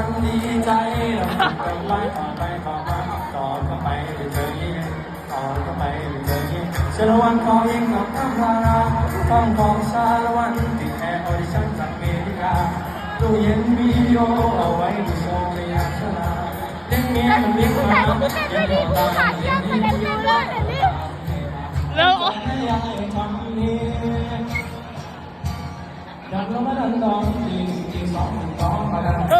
วันดีใจเราไปไล่ต่อไปต่อมาต่อก็ไปไปเจอยิ่งต่อก็ไปไปเจอยิ่งเชลวันขอเองกับข้ามพาราต้องของชาละวันติดแอร์ออดิชั่นจากอเมริกาตู้เย็นวิดีโอเอาไว้ดูโชว์ในยามชราเลี้ยงเมียมันเลี้ยงมาเลี้ยงลูกตาเลี้ยงลูกแล้วให้ยายทำนี้ดังแล้วมาดังดองจริงจริงสองสองมาดังดังแล้วมาดังดองจริงจริงสองสองมาดังดังแล้วมาดังเตี้ยดังแล้วมาดังจริงจริงน้องคนนี้สุดยอดน้องสาวจะรู้ไหมามันดอะไรเอากัดขาของที่ได้เกี่ยวกับเงี้ย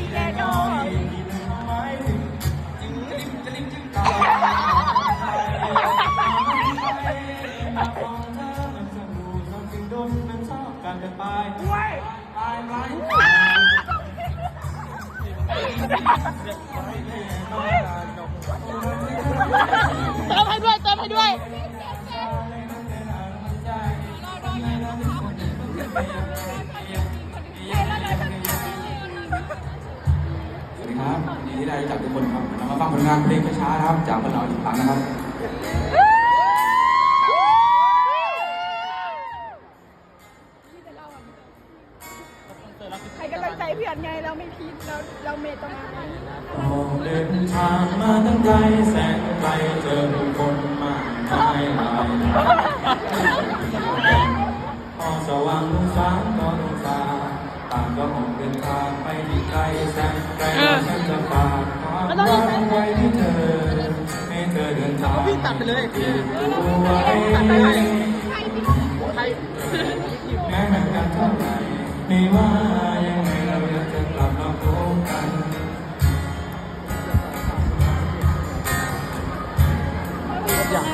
ชอบสิ่งโดนมันชอบกันกันไปไปไปไปเติมให้ด้วยเติมให้ด้วยสวัสดีครับยินดีที่ได้รู้จักทุกคนครับเรามาฟังผลงานเพลงช้าๆนะครับ จากคนเราอีกครั้งนะครับ ให้กำลังใจเพื่อนไงเราไม่ผิดเราเราเมตตาออกเดินทางมาตั้งไกลแสนไกลเจอผู้คนมากมายหลายพอสว่างลุ่งสางก็ลุ่งสางต่างก็ออกเดินทางไปที่ไกลแสนไกลว่าฉันจะฝากความรักไว้ที่เธอให้เธอเดินทางวิ่งตัดไปเลยไว้แไม่ว่ายังไงเราอยากจะกลับมาพบกัน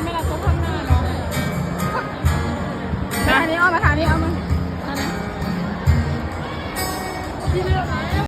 ไม่เราต้องทำหน้าเนาะทางนี้เอามาทางนี้เอามา